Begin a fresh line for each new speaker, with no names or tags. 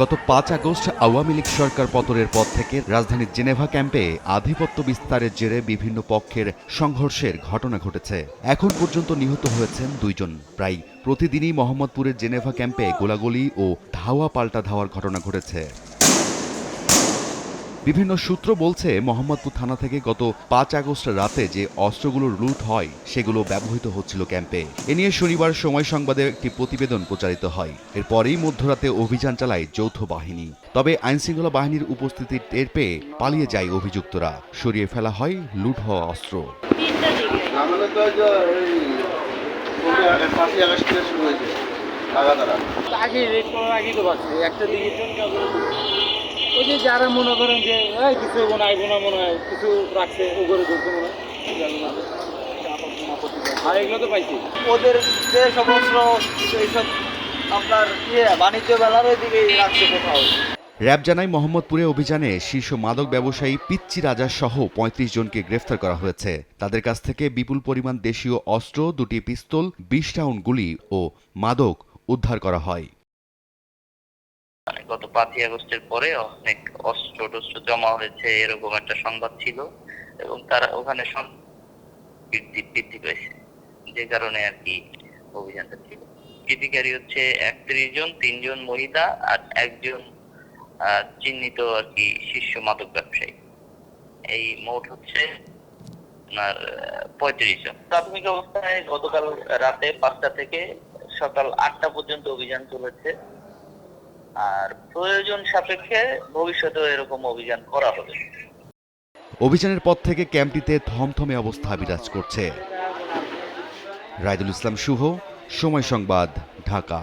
গত পাঁচ আগস্ট আওয়ামী লীগ সরকার পতনের পর থেকে রাজধানীর জেনেভা ক্যাম্পে আধিপত্য বিস্তারের জেরে বিভিন্ন পক্ষের সংঘর্ষের ঘটনা ঘটেছে। এখন পর্যন্ত নিহত হয়েছেন দুইজন। প্রায় প্রতিদিনই মোহাম্মদপুরের জেনেভা ক্যাম্পে গোলাগুলি ও ধাওয়া পাল্টা ধাওয়ার ঘটনা ঘটেছে। বিভিন্ন সূত্র বলছে, মোহাম্মদপুর থানা থেকে গত পাঁচ আগস্ট রাতে যে অস্ত্রগুলো লুট হয়, সেগুলো ব্যবহৃত হচ্ছিল ক্যাম্পে। এ নিয়ে শনিবার সময় সংবাদে একটি প্রতিবেদন প্রচারিত হয়। এরপরেই মধ্যরাতে অভিযান চালায় যৌথ বাহিনী। তবে আইনশৃঙ্খলা বাহিনীর উপস্থিতি টের পেয়ে পালিয়ে যায় অভিযুক্তরা। সরিয়ে ফেলা হয় লুট হওয়া অস্ত্র।
ওই যে
যারা মনে করেন যে এই কিছু মনে হয় না মনে হয় কিছু রাখছে ও করে ধরছে মনে হয় আর এগুলো তো পাইছি।
ওদের যে সমস্ত এইসব আপনার ইয়ে বাণিজ্য মেলার রাখছে কোথাও।
র্যাব জানায় মোহাম্মদপুরে অভিযানে শীর্ষ মাদক ব্যবসায়ী পিচ্চি রাজা সহ পঁয়ত্রিশ জনকে গ্রেফতার করা হয়েছে। তাদের কাছ থেকে বিপুল পরিমাণ দেশীয় অস্ত্র দুটি পিস্তল বিশ রাউন্ড গুলি ও মাদক উদ্ধার করা হয়।
গত পাঁচই আগস্টের পরে অনেক অস্ত্র টস্ত্র জমা হয়েছে, এরকম একটা সংবাদ ছিল এবং তারা ওখানে বৃদ্ধি পেয়েছে। যে কারণে আর কি অভিযানটা ছিল। কৃতিকারী হচ্ছে একত্রিশ জন, তিনজন মহিলা আর একজন চিহ্নিত আর কি শীর্ষ মাদক ব্যবসায়ী। এই মোট হচ্ছে আপনার পঁয়ত্রিশ জন। প্রাথমিক অবস্থায় গতকাল রাতে পাঁচটা থেকে সকাল আটটা পর্যন্ত অভিযান চলেছে। আর প্রয়োজন সাপেক্ষে ভবিষ্যতেও এরকম অভিযান করা হবে।
অভিযানের পর থেকে ক্যাম্পটিতে থমথমে অবস্থা বিরাজ করছে। রাইদুল ইসলাম শুভ সময় সংবাদ ঢাকা।